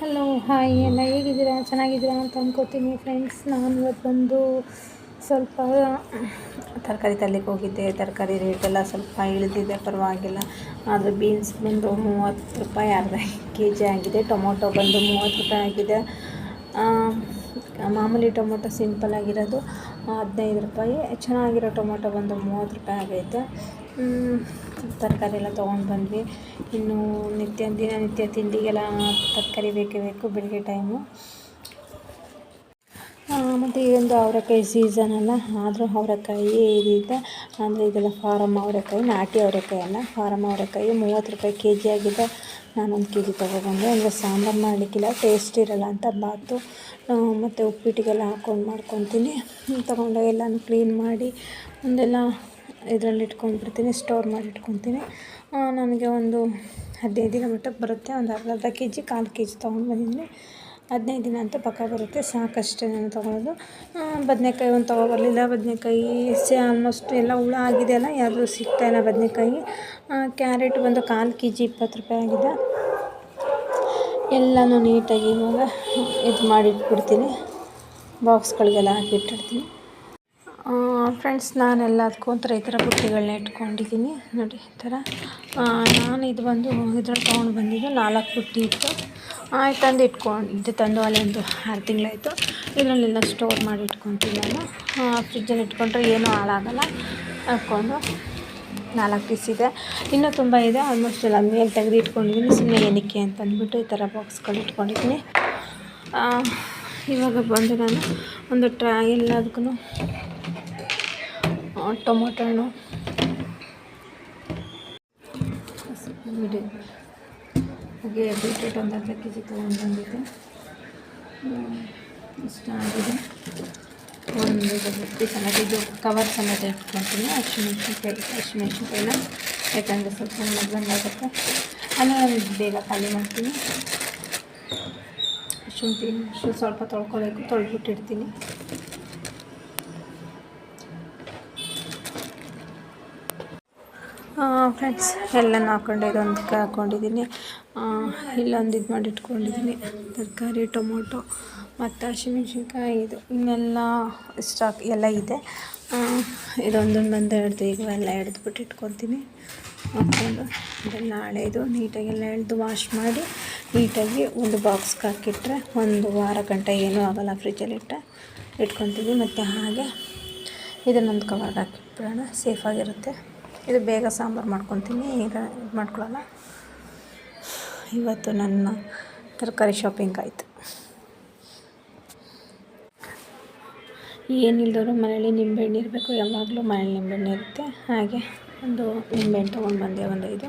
Hello hi ಎಲ್ಲ ಹೇಗಿದ್ದೀರಾ? ಚೆನ್ನಾಗಿದ್ದೀರಾ ಅಂತ ಅಂದ್ಕೋತೀನಿ ಫ್ರೆಂಡ್ಸ್ ನಾನು ಇವತ್ತು ಬಂದು ಸ್ವಲ್ಪ ತರಕಾರಿ ತರಲಿಕ್ಕೆ ಹೋಗಿದ್ದೆ. ತರಕಾರಿ ರೇಟೆಲ್ಲ ಸ್ವಲ್ಪ ಇಳಿದಿದೆ, ಪರವಾಗಿಲ್ಲ. ಆದರೆ ಬೀನ್ಸ್ ಬಂದು ಮೂವತ್ತು ರೂಪಾಯಿ, ಅರ್ಧ ಕೆ ಜಿ ಆಗಿದೆ. ಟೊಮೊಟೊ ಬಂದು ಮೂವತ್ತು ರೂಪಾಯಿ ಆಗಿದೆ. ಮಾಮೂಲಿ ಟೊಮೊಟೊ ಸಿಂಪಲ್ ಆಗಿರೋದು ಹದಿನೈದು ರೂಪಾಯಿ. ಚೆನ್ನಾಗಿರೋ ಟೊಮೊಟೊ ಬಂದು ಮೂವತ್ತು ರೂಪಾಯಿ ಆಗೈತೆ. ತರಕಾರಿ ಎಲ್ಲ ತೊಗೊಂಡು ಬಂದ್ವಿ. ಇನ್ನು ನಿತ್ಯ ದಿನನಿತ್ಯ ತಿಂಡಿಗೆಲ್ಲ ತರಕಾರಿ ಬೇಕೇ ಬೇಕು ಬೆಳಗ್ಗೆ ಟೈಮು ಮತ್ತು ಇದೊಂದು ಅವರೆಕಾಯಿ ಸೀಸನ್ ಅಲ್ಲ, ಆದರೂ ಅವರೆಕಾಯಿ ಇದಿದೆ ಅಂದರೆ ಇದೆಲ್ಲ ಫಾರಮ್ ಅವರೆಕಾಯಿ, ನಾಟಿ ಅವರೆಕಾಯಿ ಅಲ್ಲ ಫಾರಮ್ ಅವರೆಕಾಯಿ ಮೂವತ್ತು ರೂಪಾಯಿ ಕೆ ಜಿ ಆಗಿದೆ. ನಾನೊಂದು ಕೆ ಜಿ ತೊಗೊಬಂದೆ ಅಂದರೆ ಸಾಂಬಾರು ಮಾಡಲಿಕ್ಕಿಲ್ಲ ಟೇಸ್ಟ್ ಇರಲ್ಲ ಅಂತ ಬಾತು. ಮತ್ತು ಉಪ್ಪಿಟ್ಟಿಗೆಲ್ಲ ಹಾಕ್ಕೊಂಡು ಮಾಡ್ಕೊತೀನಿ. ತೊಗೊಂಡೋಗಿ ಎಲ್ಲನೂ ಕ್ಲೀನ್ ಮಾಡಿ, ಒಂದೆಲ್ಲ ಇದರಲ್ಲಿ ಇಟ್ಕೊಂಡ್ಬಿಡ್ತೀನಿ ಸ್ಟೋರ್ ಮಾಡಿ ಇಟ್ಕೊತೀನಿ. ನನಗೆ ಒಂದು ಹದಿನೈದು ದಿನ ಮಟ್ಟಕ್ಕೆ ಬರುತ್ತೆ, ಒಂದು ಅರ್ಧ ಅರ್ಧ ಕೆ ಜಿ ಕಾಲು ಕೆ ಜಿ ತೊಗೊಂಡು ಬಂದಿದ್ದೀನಿ. ಹದಿನೈದು ದಿನ ಅಂತ ಪಕ್ಕ ಬರುತ್ತೆ, ಸಾಕಷ್ಟೇ ನಾನು ತೊಗೊಳೋದು. ಬದನೆಕಾಯಿ ಒಂದು ತೊಗೊಬರಲಿಲ್ಲ ಬದನೆಕಾಯಿ ಸೆ ಆಲ್ಮೋಸ್ಟ್ ಎಲ್ಲ ಹುಳ ಆಗಿದೆಯಲ್ಲ ಸಿಗ್ತಾ ಇಲ್ಲ ಬದನೆಕಾಯಿ. ಕ್ಯಾರೆಟ್ ಬಂದು ಕಾಲು ಕೆ ಜಿ ಇಪ್ಪತ್ತು ರೂಪಾಯಿ ಆಗಿದೆ. ಎಲ್ಲನೂ ನೀಟಾಗಿ ಇವಾಗ ಇದು ಮಾಡಿಟ್ಬಿಡ್ತೀನಿ. ಬಾಕ್ಸ್ಗಳಿಗೆಲ್ಲ ಹಾಕಿಟ್ಟಿರ್ತೀನಿ. ಫ್ರೆಂಡ್ಸ್ ನಾನು ಅದ್ಕೊಂತರ ಈ ಥರ ಬುಟ್ಟಿಗಳನ್ನ ಇಟ್ಕೊಂಡಿದ್ದೀನಿ. ನೋಡಿ, ಈ ಥರ. ನಾನು ಇದು ಬಂದು ಇದ್ರಲ್ಲಿ ತೊಗೊಂಡು ಬಂದಿದ್ದು ನಾಲ್ಕು ಬುಟ್ಟಿ ಇತ್ತು. ತಂದು ಇಟ್ಕೊಂಡಿದ್ದೆ ತಂದು ಅಲ್ಲಿ ಒಂದು ಆರು ತಿಂಗಳಾಯಿತು. ಇದರಲ್ಲೆಲ್ಲ ಸ್ಟೋರ್ ಮಾಡಿ ಇಟ್ಕೊತೀನಿ ನಾನು. ಫ್ರಿಜ್ಜಲ್ಲಿ ಇಟ್ಕೊಂಡ್ರೆ ಏನೂ ಹಾಳಾಗಲ್ಲ. ಹಾಕ್ಕೊಂಡು ನಾಲ್ಕು ಪೀಸ್ ಇದೆ. ಇನ್ನೂ ತುಂಬ ಇದೆ. ಆಲ್ಮೋಸ್ಟ್ ಎಲ್ಲ ಮೇಲೆ ತೆಗೆದು ಇಟ್ಕೊಂಡಿದ್ದೀನಿ. ಸುಮ್ಮನೆ ಏನಕ್ಕೆ ಅಂತ ಅಂದ್ಬಿಟ್ಟು ಈ ಥರ ಬಾಕ್ಸ್ಗಳು ಇಟ್ಕೊಂಡಿದ್ದೀನಿ. ಇವಾಗ ಬಂದು ನಾನು ಒಂದು ಟ್ರಾ, ಎಲ್ಲದಕ್ಕೂ ಟೊಮೊಟೊ ಹಣ್ಣು. ಹಾಗೆ ಬೀಟ್ರೂಟ್ ಒಂದು ಅರ್ಧ ಕೆ ಜಿ ತೊಗೊಂಡು ಬಂದಿದ್ದೆ. ಇಷ್ಟ ಆಗಿದೆ. ಒಂದು ಬುಟ್ಟಿ ಸಮೇತ ಇದು ಕವರ್ ಸಮೇತ ಇಟ್ಕೊತೀನಿ ಹಸಿಮೆಣ್ಸಿನ್ಕಾಯಿ, ಹಸಿಮೆಣ್ಸಿನ್ಕಾಯಿನ. ಯಾಕಂದರೆ ಸ್ವಲ್ಪ ಮೊದಲಂಗಾಗುತ್ತೆ ಆಮೇಲೆ ಬೇಗ ಖಾಲಿ ಮಾಡ್ತೀನಿ. ಶುಂಠಿ ಸ್ವಲ್ಪ ತೊಳ್ಕೊಬೇಕು ತೊಳ್ಬಿಟ್ಟಿರ್ತೀನಿ ಫ್ರೆಂಡ್ಸ್ ಎಲ್ಲನೂ ಹಾಕ್ಕೊಂಡೆ ಇದೊಂದಕ್ಕೆ ಹಾಕ್ಕೊಂಡಿದ್ದೀನಿ ಇಲ್ಲೊಂದು ಇದು ಮಾಡಿ ಇಟ್ಕೊಂಡಿದ್ದೀನಿ. ತರಕಾರಿ, ಟೊಮೊಟೊ ಮತ್ತು ಹಸಿಮೆಣ್ಸಿನ್ಕಾಯಿ ಇದು. ಇನ್ನೆಲ್ಲ ಸ್ಟಾಕ್ ಎಲ್ಲ ಇದೆ. ಇದೊಂದು ಬಂದು ಹಿಡ್ದು ಈಗ ಎಲ್ಲ ಹಿಡ್ದುಬಿಟ್ಟು ಇಟ್ಕೊತೀನಿ ಹಾಕ್ಕೊಂಡು ಇದೆಲ್ಲ ಹಳೇದು ನೀಟಾಗಿ ಎಲ್ಲ ಎಳೆದು ವಾಶ್ ಮಾಡಿ ನೀಟಾಗಿ ಒಂದು ಬಾಕ್ಸ್ಗೆ ಹಾಕಿಟ್ರೆ ಒಂದು ವಾರ ಗಂಟೆ ಏನೂ ಆಗೋಲ್ಲ ಫ್ರಿಜ್ಜಲ್ಲಿ ಇಟ್ಟರೆ ಇಟ್ಕೊತೀವಿ ಮತ್ತು ಹಾಗೆ ಇದನ್ನೊಂದು ಕವರ್ಗೆ ಹಾಕಿಬಿಡೋಣ ಸೇಫಾಗಿರುತ್ತೆ ಇದು ಬೇಗ ಸಾಂಬಾರು ಮಾಡ್ಕೊತೀನಿ, ಈಗ ಇದು ಮಾಡ್ಕೊಳ್ಳಲ್ಲ ಇವತ್ತು ನನ್ನ ತರಕಾರಿ ಶಾಪಿಂಗ್ ಆಯಿತು. ಏನಿಲ್ಲದವರು ಮನೇಲಿ ನಿಂಬೆಹಣ್ಣು ಇರಬೇಕು, ಯಾವಾಗಲೂ ಮನೇಲಿ ನಿಂಬೆಹಣ್ಣು ಇರುತ್ತೆ. ಹಾಗೆ ಒಂದು ನಿಂಬೆಹಣ್ಣು ತೊಗೊಂಡು ಬಂದೆ, ಒಂದು ಇದು.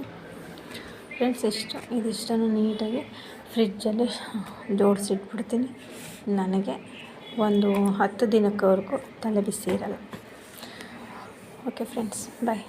ಫ್ರೆಂಡ್ಸ್ ಇಷ್ಟು, ಇದಿಷ್ಟನ್ನು ನೀಟಾಗಿ ಫ್ರಿಜ್ಜಲ್ಲಿ ಜೋಡಿಸಿಟ್ಬಿಡ್ತೀನಿ. ನನಗೆ ಒಂದು ಹತ್ತು ದಿನಕ್ಕವರೆಗೂ ತಲೆ ಬಿಸಿ ಇರಲ್ಲ. Okay friends bye